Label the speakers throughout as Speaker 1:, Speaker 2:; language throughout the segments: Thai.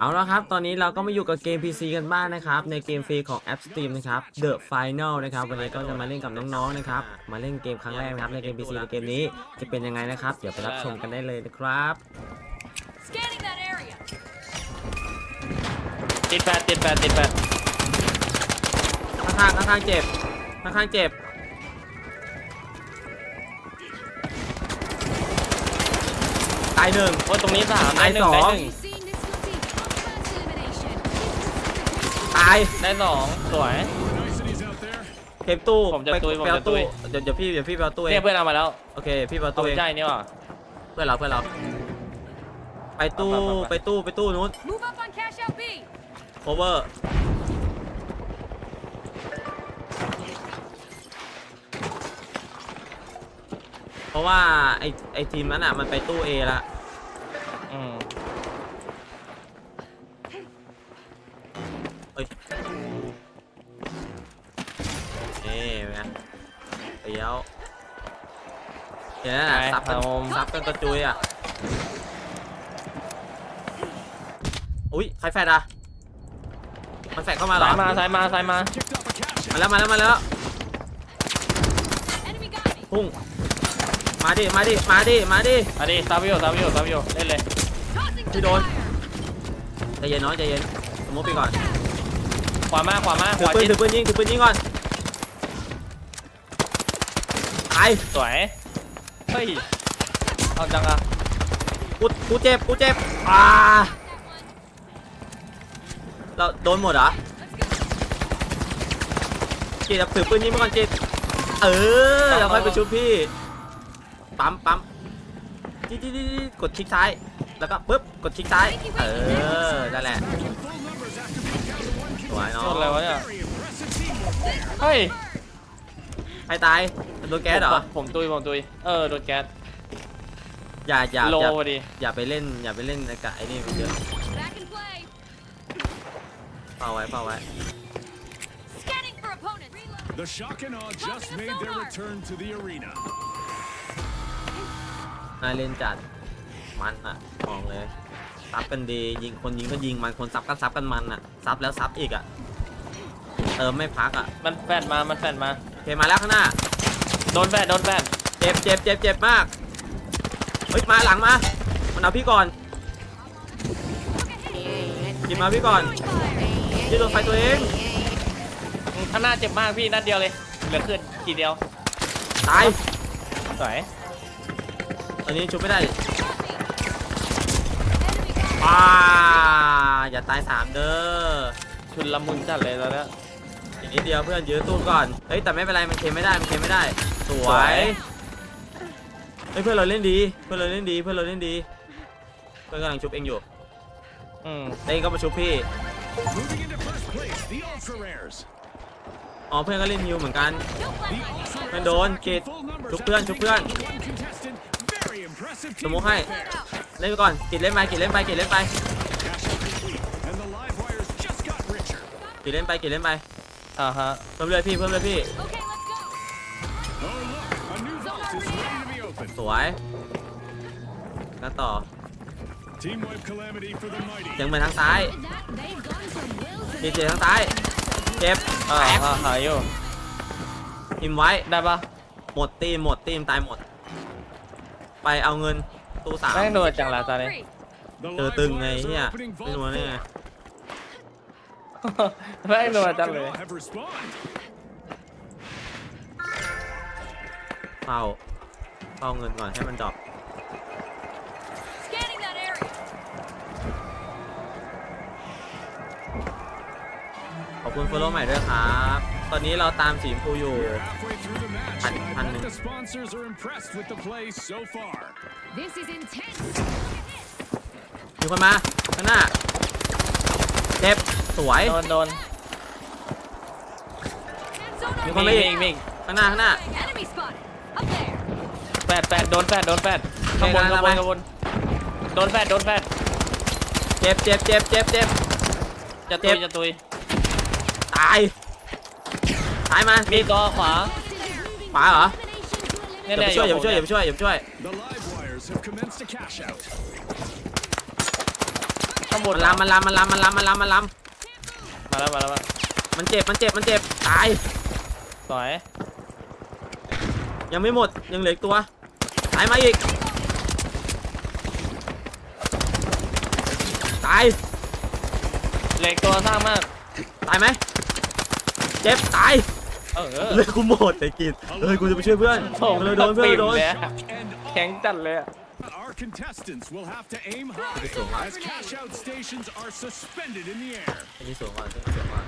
Speaker 1: เอาละครับ ตอนนี้เราก็มาอยู่กับเกม PC กันบ้างนะครับ ในเกมฟรีของ App Steam นะครับ The Final นะครับ วันนี้ก็จะมาเล่นกับน้องๆ นะครับ มาเล่นเกมครั้งแรกนะครับ ในเกม PC ในเกมนี้จะเป็นยังไงนะครับ เดี๋ยวไปรับชมกันได้เลยนะครับ
Speaker 2: Scanning that area.
Speaker 3: ติดแปดติดแปดติดแปด
Speaker 1: ข้างๆข้างๆเจ็บข้างๆเจ็บตายหนึ่ง
Speaker 3: โอ้ยตรงนี้สาม
Speaker 1: ไอ้
Speaker 3: ได้หนึ่
Speaker 1: ส
Speaker 3: ง
Speaker 1: อง
Speaker 3: ได้หนึ่ง
Speaker 1: ตาย
Speaker 3: ได้สองสวย
Speaker 4: Niceties out there.
Speaker 1: เกมตู้
Speaker 3: ผมจะ
Speaker 1: ไป
Speaker 3: ตุ้ยผม
Speaker 1: ไปเอา
Speaker 3: จะตุ้
Speaker 1: ตู้
Speaker 3: ย
Speaker 1: เดี๋ยวเดี๋ยวพี่เดี๋ยวพี่ไปเอาตู้เอ
Speaker 3: เนี่ย
Speaker 1: ง
Speaker 3: เพื่อนเอามาแล้ว
Speaker 1: โอเคพี่ไปเอา
Speaker 3: เอา
Speaker 1: ตู้
Speaker 3: ไป
Speaker 1: เอง
Speaker 3: ใจนี่ว่ะ
Speaker 1: เพื่อนเราเพื่อนเราไปตู้
Speaker 3: ไปไปไป
Speaker 1: ไป ตู้ไปตู้นู้น
Speaker 2: Move up on cash out B.
Speaker 1: cover เพราะว่าไอไอทีมนั้นอะมันไปตู้ A ละ
Speaker 3: อืม
Speaker 1: เดี๋ยวเดี๋ยวนั่น
Speaker 3: ไป
Speaker 1: น่ะซับกัน
Speaker 3: เอา
Speaker 1: ซับกันกระจุยอะ อุ้ยใครแฟดอะ มันแฟดเข้ามาเหรอ
Speaker 3: สายมาสายมาสายมา
Speaker 4: Kicked off a cash
Speaker 1: มาแล้วมาแล้วมาแล้ว
Speaker 2: Enemy got me.
Speaker 1: พุ่ง มาดิ มาดิ มาดิ มาดิ
Speaker 3: อันนี้ซาบิโอซาบิโอซาบิโอเล่นเลย
Speaker 2: Tossing
Speaker 1: Chị
Speaker 2: to
Speaker 1: đồn.
Speaker 2: fire.
Speaker 1: ใจเย็นน้อยใจเย็นสมมติไปก่อน
Speaker 3: ขวามาขวามาข
Speaker 1: ถือ
Speaker 3: วา
Speaker 1: ปืน
Speaker 3: ชิด
Speaker 1: ถือปืนยิงถือปืนยิงก่อนตาย
Speaker 3: สวย เฮ้ย เอาจังอะ
Speaker 1: กูกูเจ็บกูเจ็บอ่า
Speaker 2: That one.
Speaker 1: เราโดนหมดเหรอ
Speaker 2: Let's go.
Speaker 1: จีบถือปืนยิงมาก่อนจีบเออเราค่อยไปชุบพี่ ปั๊มปั๊มจีจีจีจีกดคลิกซ้าย แล้วก็ปึ๊บ กดคลิกซ้าย เออ นั่นแหละ
Speaker 4: full numbers after being down to one
Speaker 1: สวยเนา
Speaker 3: โดนอะไระวะเนี่ย
Speaker 4: Very impressive teamwork there.
Speaker 3: เฮ้ย
Speaker 1: ใครตายโดนแก๊สเหรอ
Speaker 3: ผมผมตุยผมตุย เออโดนแก๊ส
Speaker 1: อย่าอย่า
Speaker 3: โล
Speaker 1: อย่า
Speaker 3: พอดี
Speaker 1: อย่าไปเล่นอย่าไปเล่นกับไอ้นี่มันเยอะ
Speaker 2: Back in play.
Speaker 1: เฝ้าไว้เฝ้าไว้
Speaker 2: Scanning for opponents. Reload.
Speaker 4: The shock and awe just made their return to the arena.
Speaker 1: น่าเล่นจัดมันอะมองเลยซับกันดียิงคนยิงก็ยิงมันคนซับก็ซับกันมันอะซับแล้วซับอีกอะเติมไม่พักอะ
Speaker 3: มันแฟดมา มันแฟดมา
Speaker 1: โอ เคมาแล้วข้างหน้า
Speaker 3: โดนแฟดโดนแฟด
Speaker 1: เจ็บเจ็บเจ็บเจ็บมาก เฮ้ยมาหลังมา มันเอาพี่ก่อนกินมาพี่ก่อน
Speaker 2: Fire.
Speaker 1: ที่โดนไฟตัวเอง
Speaker 3: ข้างหน้าเจ็บมากพี่นัดเดียวเลย เหลือขึ้นทีเดียว
Speaker 1: ตาย
Speaker 3: สวย
Speaker 1: ตอนนี้ชุบไม่ได้
Speaker 2: Enemy got
Speaker 1: อ่าอย่าตายสามเด้อ
Speaker 3: ชุนละมุนจัดเลยตอนเนี้ย
Speaker 1: อีกนิดเดียวเพื่อนยื้อตู้ก่อน เฮ้ยแต่ไม่เป็นไรมันเคไม่ได้มันเคไม่ได้ สว
Speaker 3: สวยย
Speaker 1: เฮ้ยเพื่อนเราเล่นดี เพื่อนเราเล่นดี เพื่อนเราเล่นดี เพื่อนกำลังชุบเองอยู่
Speaker 3: อืม
Speaker 1: เองก็มาชุบพี่
Speaker 4: Moving into first place, the Ultra Rares.
Speaker 1: อ๋อเพื่อนก็เล่นฮิวเหมือนกัน
Speaker 2: Don't
Speaker 4: The
Speaker 2: let
Speaker 4: Ultra
Speaker 1: Bên
Speaker 4: Rares
Speaker 1: đồn,
Speaker 4: are back in
Speaker 1: kịt.
Speaker 4: full numbers
Speaker 1: Chúc
Speaker 4: after
Speaker 1: Phương, chúc
Speaker 4: being
Speaker 1: Phương.
Speaker 4: down to one contestant. Very impressive
Speaker 1: Tôi muốn
Speaker 4: teamwork
Speaker 1: hay.
Speaker 4: there.
Speaker 2: out.
Speaker 1: เล่นไปก่อนกิดเล่นไปกิดเล่นไปกิดเล่นไป
Speaker 4: Cash out complete, and the live wires just got richer.
Speaker 1: กิดเล่นไปกิดเล่นไป
Speaker 3: อ่าฮะ
Speaker 1: เพิ่มเลยพี่เพิ่มเลยพี่
Speaker 2: Okay, let's go.
Speaker 4: Oh look, a new vault is ready to be opened.
Speaker 1: สวยแล้วต่อ
Speaker 4: Team wipe calamity for the mighty.
Speaker 1: ยังไปทางซ้าย
Speaker 2: With that, they've gone from will to
Speaker 1: เจ็บเจ็บทางซ้าย เจ็บ
Speaker 3: อ่า
Speaker 1: แตก
Speaker 3: อ่าหายอยู่
Speaker 1: ทิมไว้
Speaker 3: ได้ปะ
Speaker 1: หมดตีมหมดตีมตายหมด ไปเอาเงินตู้สาม
Speaker 3: แม่งโดนจังละตอนนี้
Speaker 2: free.
Speaker 4: The
Speaker 1: เจอ
Speaker 4: live
Speaker 1: ตึงไง
Speaker 4: wires
Speaker 1: เฮีย
Speaker 4: are opening
Speaker 1: ไม่รู้
Speaker 4: vault
Speaker 1: ได้ ไง
Speaker 4: four.
Speaker 3: แม่ง
Speaker 4: The
Speaker 3: โดน
Speaker 4: shock
Speaker 3: จัง
Speaker 4: and
Speaker 3: เลย
Speaker 4: awe have respawned.
Speaker 1: เฝ้าเฝ้าเงินก่อนให้มันดรอป
Speaker 2: Scanning that area.
Speaker 1: ขอบคุณฟอลโล่ใหม่ด้วยครับ ตอนนี้เราตามสีชมพูอยู่
Speaker 4: We're halfway through the match,
Speaker 1: Pan-
Speaker 4: and I
Speaker 1: pan-
Speaker 4: bet the sponsors are impressed with the play so far.
Speaker 2: This is intense.
Speaker 1: มีคนมาข้างหน้าเจ็บ สวย
Speaker 3: โดนโดน
Speaker 2: Zone
Speaker 1: มี
Speaker 2: on
Speaker 1: คน
Speaker 3: มี
Speaker 1: มาอี
Speaker 3: มี
Speaker 1: ก
Speaker 3: มี
Speaker 1: ข้างหน้าข้างหน้า
Speaker 2: Enemy spotted. Up there.
Speaker 3: แฟดแฟดโดนแฟดโดนแฟดข้างบน
Speaker 1: โอเค
Speaker 3: ข้างบ
Speaker 1: ได้
Speaker 3: นข้างบนโดนแฟดโดนแฟด
Speaker 1: เจ็บเจ็บเจ็บเจ็บเจ็บ
Speaker 3: จะตุ
Speaker 1: เจ็
Speaker 3: ย
Speaker 1: บ
Speaker 3: จะตุย
Speaker 1: ตาย ตายมา
Speaker 3: มีตัวขวา
Speaker 1: ขวาเหรอ
Speaker 3: เนี่
Speaker 1: เดี๋
Speaker 3: ย
Speaker 1: ยว
Speaker 3: เนี่
Speaker 1: ไป
Speaker 3: ย
Speaker 1: ช่วย
Speaker 3: อ
Speaker 1: เดี๋ยวไปช่วย
Speaker 3: ผม
Speaker 1: เดี๋ยวไปช่วยเดี๋ยวไปช่วย
Speaker 4: The live wires have commenced a cash out.
Speaker 3: เข้างบน
Speaker 1: มันลำมันลำมันลำมันลำมันลำมันล
Speaker 3: มาแล้วมาแล้วมาำ
Speaker 1: มันเจ็บมันเจ็บมันเจ็บตาย
Speaker 3: สวย
Speaker 1: ยังไม่หมดยังเหลืออีกตัวตายมาอีกตาย
Speaker 3: เหล็กตัวสร้างมาก
Speaker 1: ตายไหมเจ็บตาย
Speaker 3: เออ
Speaker 1: เลือดกูหมดไอ้กินเฮ้ยกูจะไปช่วยเพื่อน
Speaker 3: โอ้
Speaker 1: เพื่อนโดนเพื่อนโดน
Speaker 3: เลยอะ
Speaker 4: And
Speaker 3: แข็งจัดเลยอะ
Speaker 4: our contestants will have to aim high as cash out stations are suspended in the air.
Speaker 1: อันนี้สูงกว่าอันนี้สูงกว่า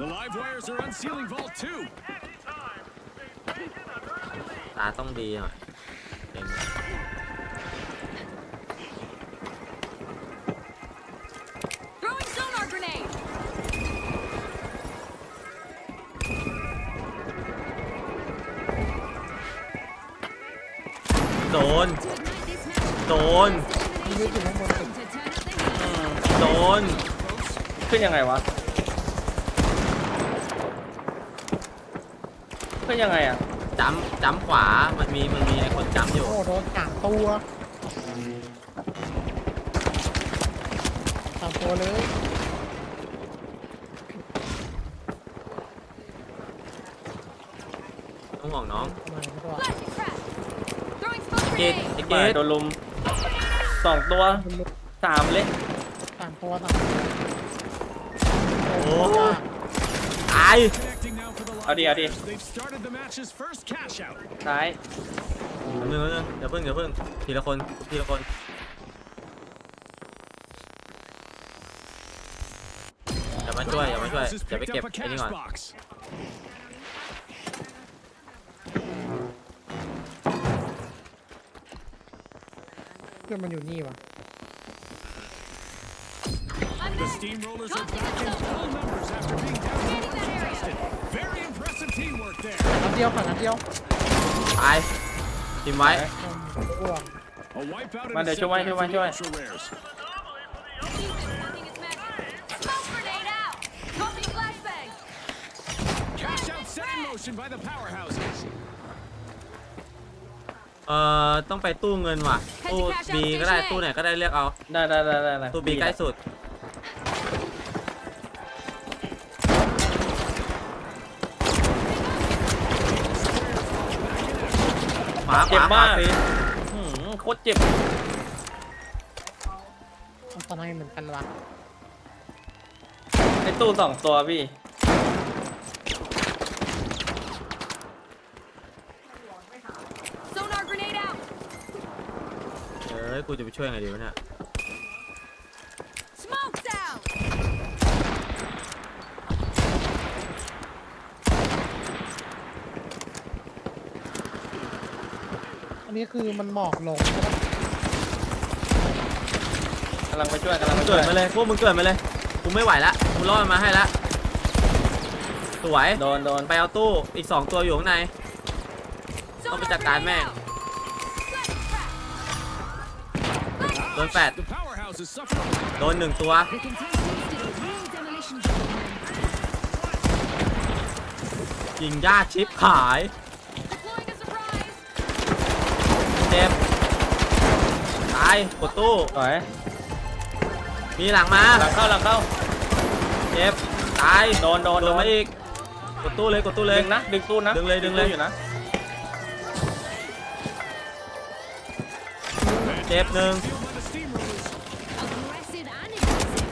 Speaker 4: The live wires are unsealing Vault 2.
Speaker 1: ตาต้องดีหน่อย โดน
Speaker 2: To ignite this match.
Speaker 1: โดน
Speaker 2: Elimination. To turn up the heat.
Speaker 1: โดน
Speaker 3: ขึ้นยังไงวะ ขึ้นยังไงอะ
Speaker 1: จำจำขวา มันมี มันมีไอ้คนจำอยู่
Speaker 5: โอ้โดนสามตัวสามตัวเลย
Speaker 1: ต้องห่วงน้อง
Speaker 5: ทำไมไม่ตัว
Speaker 2: Flashing trap. Throwing smoke
Speaker 1: เกต
Speaker 2: grenade.
Speaker 1: ไอ้เก
Speaker 3: มา
Speaker 1: ต
Speaker 3: โดนลุมสองตัวสามเลย
Speaker 5: สามตัวสามตัว
Speaker 1: โอ้
Speaker 5: โห
Speaker 1: ตาย
Speaker 4: Connecting now for the live
Speaker 3: Howdy, howdy.
Speaker 4: wires. They've started the match's first cash out.
Speaker 3: ซ้าย
Speaker 1: เดี๋ยวเพิ่งเดี๋ยวเพิ่งเดี๋ยวเพิ่งทีละคนทีละคนอย่ามาช่วยอย่ามาช่วย
Speaker 4: Powerhouse has
Speaker 1: อย่าไป
Speaker 4: picked
Speaker 1: เก็บ
Speaker 4: up a
Speaker 1: ไอ้นี่
Speaker 4: cash
Speaker 1: ก่อน
Speaker 4: box.
Speaker 5: พื่อนมันอยู่นี่วะ
Speaker 2: I'm
Speaker 4: The
Speaker 2: dead.
Speaker 4: Steamrollers are
Speaker 2: Dropping
Speaker 4: back in
Speaker 2: the
Speaker 4: full
Speaker 2: sonar.
Speaker 4: numbers after being down to
Speaker 2: Scanning
Speaker 4: one
Speaker 2: that area.
Speaker 4: contestant. Very impressive teamwork there.
Speaker 5: นัดเดียวค่ะนัดเดียว
Speaker 1: ตายทีมไว้
Speaker 5: อ้วง
Speaker 4: A wipeout and
Speaker 3: Mà
Speaker 4: a
Speaker 3: để cho anh,
Speaker 4: setback
Speaker 3: cho
Speaker 4: for
Speaker 3: anh,
Speaker 4: the
Speaker 3: cho anh.
Speaker 4: ultra rares.
Speaker 2: Defense nothing is magic. Smoke grenade out. Tossing flashbang.
Speaker 4: Cash out set in motion by the powerhouses.
Speaker 1: เอ่อต้องไปตู้เงินว่ะตู้บีก็ได้ตู้ไหนก็ได้เลือกเอา
Speaker 3: ได้ได้ได้ได้ได้
Speaker 1: ตู้บีใกล้สุดขวาข
Speaker 3: เจ็บ
Speaker 1: วาขวามา
Speaker 3: ก
Speaker 1: ฟรี
Speaker 3: หืมโคตรเจ็บ
Speaker 5: มันตอนนั้นเหมือนกันวะ
Speaker 3: ในตู้สองตัวพี่
Speaker 2: Sonar grenade out.
Speaker 1: เอ้ย กูจะไปช่วยยังไงดีวะเนี่ย
Speaker 2: Smoke's out.
Speaker 5: อันนี้คือมันหมอกลงใช่ปะ
Speaker 3: กำลังไปช่วยกำลังไปช่
Speaker 1: เกิ
Speaker 3: วย
Speaker 1: ดมาเลยพวกมึงเกิดมาเลย กูไม่ไหวละกูรอดมันมาให้ละ สวย
Speaker 3: โดนโดน
Speaker 1: ไปเอาตู้อีกสองตัวอยู่ข้างใน
Speaker 2: Sonar
Speaker 1: Không phải chặt cái
Speaker 2: grenade
Speaker 1: mẹ.
Speaker 2: out.
Speaker 1: ดนแปด
Speaker 4: The powerhouses suffer a wipeout.
Speaker 1: โดนหนึ่งตัว
Speaker 2: The contestants did a real demolition job.
Speaker 1: ยิงยากชิปหาย
Speaker 2: Deploying a surprise.
Speaker 1: เจ็บ ตาย กดตู้
Speaker 3: สวย
Speaker 1: มีหลังมา
Speaker 3: หลังเข้าหลังเข้า
Speaker 1: เจ็บ ตาย
Speaker 3: โดนโดน
Speaker 1: โด
Speaker 3: โด
Speaker 1: น
Speaker 3: น
Speaker 1: มาอีก กดตู้เลย กดตู้เลย
Speaker 3: ดึงนะ ดึงตู้นะ
Speaker 1: ดึงเลย ดึงเลย
Speaker 3: ตู้อยู่นะ
Speaker 1: เจ็บหนึ่ง
Speaker 4: Field by the Steamrollers.
Speaker 2: Aggressive and aggressive.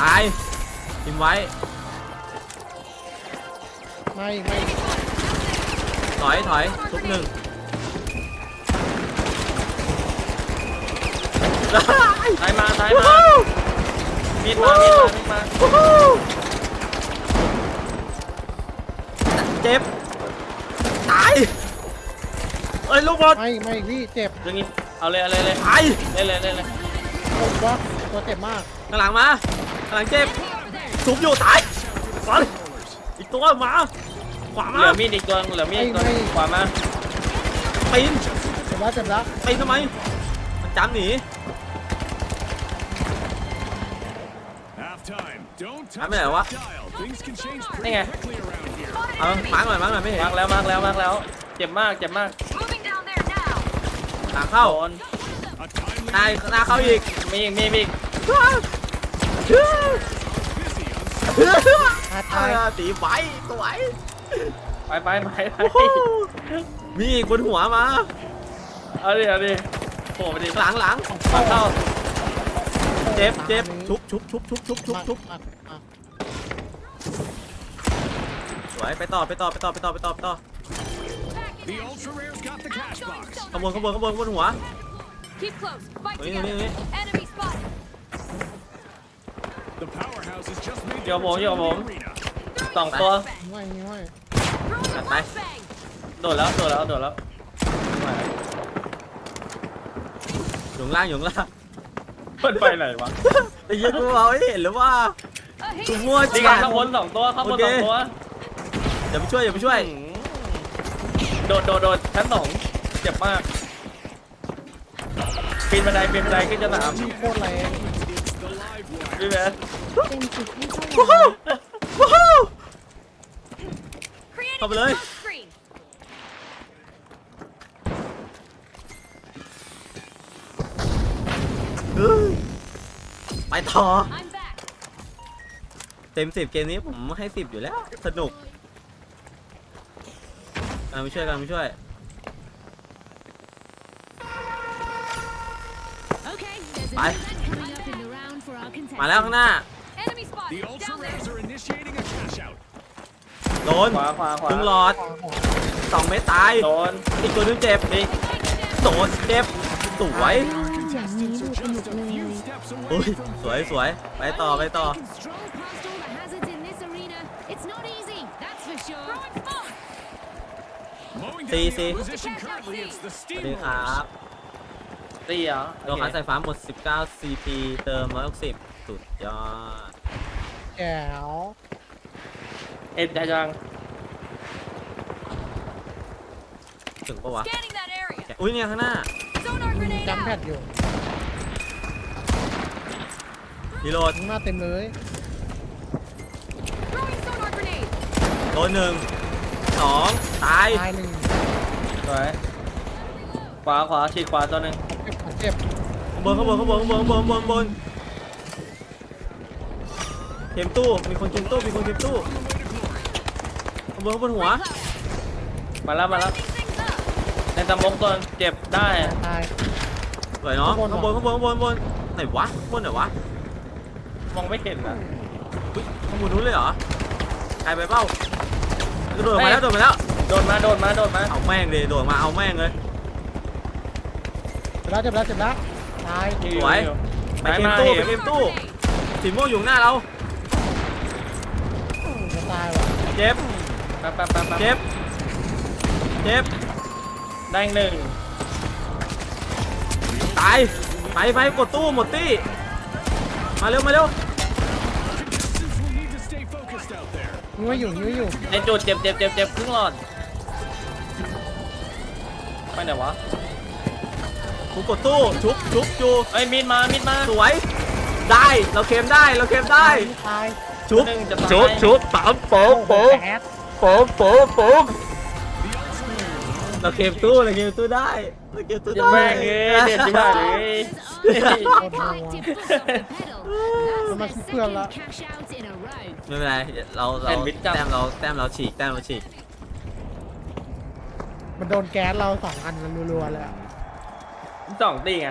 Speaker 1: ตายทิมไว้
Speaker 5: ไม่ไม่
Speaker 1: ถอยถอยทุบหนึ่ง
Speaker 3: ซ้ายมาซ้ายมามีดมามีดมามีดมา
Speaker 1: เจ็บ ตายเอ้ยลูกบอล
Speaker 5: ไม่ไม่พี่เจ็บ
Speaker 3: ดึงอีกเอาเลยเอาเลยเลย
Speaker 1: ตาย
Speaker 3: เล่นเลยเล่นเลย
Speaker 5: ผมว่าตัวเจ็บมาก
Speaker 1: ข้างหลังมาข้างหลังเจ็บ
Speaker 2: Enemy over there.
Speaker 1: ทุบอยู่ตายบอลอีกตัวมาขวา
Speaker 3: เห
Speaker 1: มา
Speaker 3: ลือมีดอีกตัวเหลือมีดอีกตัว
Speaker 5: ไม่ไม่
Speaker 3: ขวามา
Speaker 1: ปีน
Speaker 5: เจ็บแล้วเจ็บแล้ว
Speaker 1: ปีนทำไมมันจำหนี
Speaker 4: Halftime. Don't touch
Speaker 1: Làm cái này
Speaker 4: that
Speaker 1: quá.
Speaker 4: dial. Things can change
Speaker 3: Đây
Speaker 4: pretty
Speaker 3: nè.
Speaker 4: quickly around here.
Speaker 1: เอามาร์กหน่อยมาร์กหน่อยไม่เห็น
Speaker 3: มาร์กแล้วมาร์กแล้วมาร์กแล้ว เจ็บมากเจ็บมาก
Speaker 2: Moving down there now.
Speaker 1: หลังเข้า
Speaker 3: โดน
Speaker 4: Friendly
Speaker 1: หน้าหน้าเข้าอีก
Speaker 3: มีอีกมีอีก
Speaker 4: busy on
Speaker 5: ตาย
Speaker 1: เอ
Speaker 5: ตาย
Speaker 1: อตีไว้สวย
Speaker 3: ไปไปไปไป
Speaker 1: มีอีกบนหัวมา
Speaker 3: เอาดิเอาดิโผล่ไปดิ
Speaker 1: หลังหลัง
Speaker 3: มาเข้า
Speaker 1: เจ็บเจ็บชุบชุบชุบชุบชุบชุบชุบ
Speaker 5: มามา
Speaker 1: สวยไปต่อไปต่อไปต่อไปต่อไปต่อไปต่อ
Speaker 4: The ultra rare's got the cash box.
Speaker 1: ขบวนขบวนขบวนขบวนหัว
Speaker 2: Keep close. Fight
Speaker 1: Wait,
Speaker 2: together.
Speaker 1: wait, wait.
Speaker 2: Enemy spotted.
Speaker 4: The powerhouse has just made
Speaker 3: Yo,
Speaker 4: their
Speaker 3: bom,
Speaker 4: return
Speaker 3: yo,
Speaker 4: to the
Speaker 3: bom.
Speaker 4: arena.
Speaker 3: สองตัว
Speaker 5: ไม่ไม่ไม่
Speaker 2: Throwing a
Speaker 1: Bye.
Speaker 2: flashbang.
Speaker 3: โดดแล้วโดดแล้วโดดแล้ว
Speaker 1: อยู่ข้างล่างอยู่ข้างล่าง
Speaker 3: มันไปไหนวะ
Speaker 1: ไอ้เหี้ยกูเอาไม่เห็นหรือว่า
Speaker 2: A
Speaker 1: กู
Speaker 2: haste
Speaker 1: มั่ว
Speaker 3: นี่
Speaker 1: จั
Speaker 3: ไง
Speaker 1: ด
Speaker 3: ข้างบนสองตัวข้างบน
Speaker 1: โอเค
Speaker 3: สองตัว
Speaker 1: เดี๋ยวไปช่วยเดี๋ยวไปช่วย
Speaker 3: โดดโดดโดดชั้นสองเจ็บมากปีนบันไดปีนบันไดขึ้นชั้นสาม
Speaker 5: โคตรแรง
Speaker 4: It's the live wire.
Speaker 3: พี่เบส
Speaker 6: เป็นจุดที่เท่าไห
Speaker 1: วู้
Speaker 6: ร่
Speaker 1: ฮู้วู้ฮู้
Speaker 2: Creating
Speaker 1: Come
Speaker 2: a
Speaker 1: on,
Speaker 2: smoke screen.
Speaker 1: เฮ้ยไปต่อ
Speaker 2: I'm back.
Speaker 1: เต็มสิบเกมนี้ผมให้สิบอยู่แล้ว สนุก กันไปช่วยกันไปช่วย
Speaker 6: Okay, there's a
Speaker 1: Bye.
Speaker 6: new event coming up in the round for our contestants.
Speaker 1: มาแล้วข้างหน้า
Speaker 2: Enemy
Speaker 4: The
Speaker 2: spotted.
Speaker 4: ultra
Speaker 2: Down there.
Speaker 4: rares are initiating a cash out.
Speaker 1: โดน
Speaker 3: ขวาขวาขวา
Speaker 1: ครึ่งหลอดสองเมตรตาย
Speaker 3: โดน
Speaker 1: อีกตัวนึงเจ็บ
Speaker 3: นี่
Speaker 1: โดนเจ็บ สวย
Speaker 6: อย่างนี้ดูสนุกเลย
Speaker 4: Few steps
Speaker 1: โอ้ย
Speaker 4: away from
Speaker 1: สวยสวย ไปต่อ ไปต่อ
Speaker 6: Stroll past all the hazards in this arena. It's not easy, that's for sure.
Speaker 4: It's the
Speaker 1: สวัสดีครั
Speaker 4: steamrollers.
Speaker 1: บ
Speaker 3: ตีเหรอ
Speaker 1: โลคัสสายฟ้าหมด 19 CP เติม160สุดยอด
Speaker 5: แจ๋ว
Speaker 3: เอ็ดยัง
Speaker 1: ถึงปะวะ
Speaker 2: Scanning that area.
Speaker 1: อุ้ยเนี่ยข้างหน้า
Speaker 2: Sonar grenade
Speaker 5: จำแพด
Speaker 2: out.
Speaker 5: อยู่
Speaker 1: รีโหลด
Speaker 5: ข้างหน้าเต็มเลย
Speaker 2: Throwing sonar grenade.
Speaker 1: โดนหนึ่ง สองตาย
Speaker 5: ตายหนึ่ง
Speaker 3: สวยขวาขวาฉีดขวาตัวหนึ่ง
Speaker 5: เจ็บเจ็บ
Speaker 1: ข้างบนข้างบนข้างบนข้างบนข้างบนข้างบนข้างบนเข็มตู้มีคนเข็มตู้มีคนเข็มตู้ข้างบนข้างบนหัว
Speaker 3: มาแล้วมาแล้ว
Speaker 2: Ramping things up.
Speaker 3: ในตะมกตัวเจ็บได้
Speaker 5: ตาย
Speaker 1: สวยเนาะ
Speaker 5: ข้า
Speaker 1: ข้างง
Speaker 5: บบน
Speaker 1: นข้างบนข้างบนข้างบนไหนวะข้างบนไหนวะ
Speaker 3: มองไม่เห็นนะ
Speaker 1: อุ๊ยข้างบนนู้นเลยเหรอใครไปเป้า โดดมาแล้วโดดมาแล้ว
Speaker 3: โดนมาโดนมาโดนมา
Speaker 1: เอาแม่งเลยโดดมาเอาแม่งเลย
Speaker 5: เจ็บแล้วเจ็บแล้วเจ็บแล้วตาย
Speaker 3: อยู่
Speaker 1: สวย
Speaker 3: อยู่
Speaker 1: ไป
Speaker 3: ไหน
Speaker 1: เกม
Speaker 3: มา
Speaker 1: ตู้
Speaker 3: เห็
Speaker 1: ไป
Speaker 3: น
Speaker 1: เกมตู้สีม่วงอยู่หน้าเรา
Speaker 5: จะตายว่ะ
Speaker 1: เจ็บ
Speaker 3: แป๊บแป๊บแป๊บแป๊บ
Speaker 1: เจ็บเจ็บ
Speaker 3: ได้อีกหนึ่ง
Speaker 1: ตายไปไปกดตู้หมดตี้มาเร็วมาเร็ว
Speaker 4: out there.
Speaker 5: นิ้วอยู่นิ้วอยู่
Speaker 3: ในจุดเจ็บเจ็บเจ็บเจ็บครึ่งหลอดไปไหนวะ
Speaker 1: กูกดตู้ชุบชุบจู
Speaker 3: เอ้ยมีดมามีดมา
Speaker 1: สวย ได้เราเค็มได้เราเค็มได้
Speaker 5: ตาย
Speaker 1: ชุบ
Speaker 3: หนึ่งจะตาย
Speaker 1: ชุบชุบปั๊มโป๊ะโป๊ะ
Speaker 5: แอด
Speaker 1: โป๊ะโป๊ะโป๊ะ เราเค็มตู้เราเค็มตู้ได้เราเค็มตู้
Speaker 3: จะ
Speaker 1: ได้
Speaker 3: แม่งเอ้ยเด็ดจิ๋วเลย
Speaker 6: There's only one collective foot off the pedal.
Speaker 5: Nó
Speaker 6: That's
Speaker 5: mà
Speaker 6: their
Speaker 5: sút phương lắm.
Speaker 6: second cash out in a row.
Speaker 1: ไม่เป็นไรเราเรา
Speaker 3: แอนด์วิทจับ
Speaker 1: แต้มเราแต้มเราฉีกแต้มเราฉีก
Speaker 5: มันโดนแก๊สเราสองอันมันรัวๆเลยอะ
Speaker 3: สองตีไง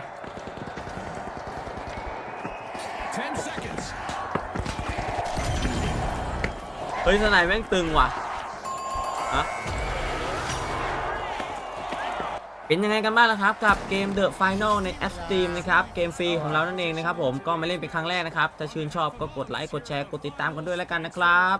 Speaker 4: 10 seconds.
Speaker 1: เฮ้ยสนายแม่งตึงว่ะ เป็นยังไงกันบ้างล่ะครับกับเกม The Final ใน App Steam นะครับเกมฟรีของเรานั่นเองนะครับผมก็มาเล่นเป็นครั้งแรกนะครับ ถ้าชื่นชอบก็กดไลค์กดแชร์กดติดตามกันด้วยแล้วกันนะครับ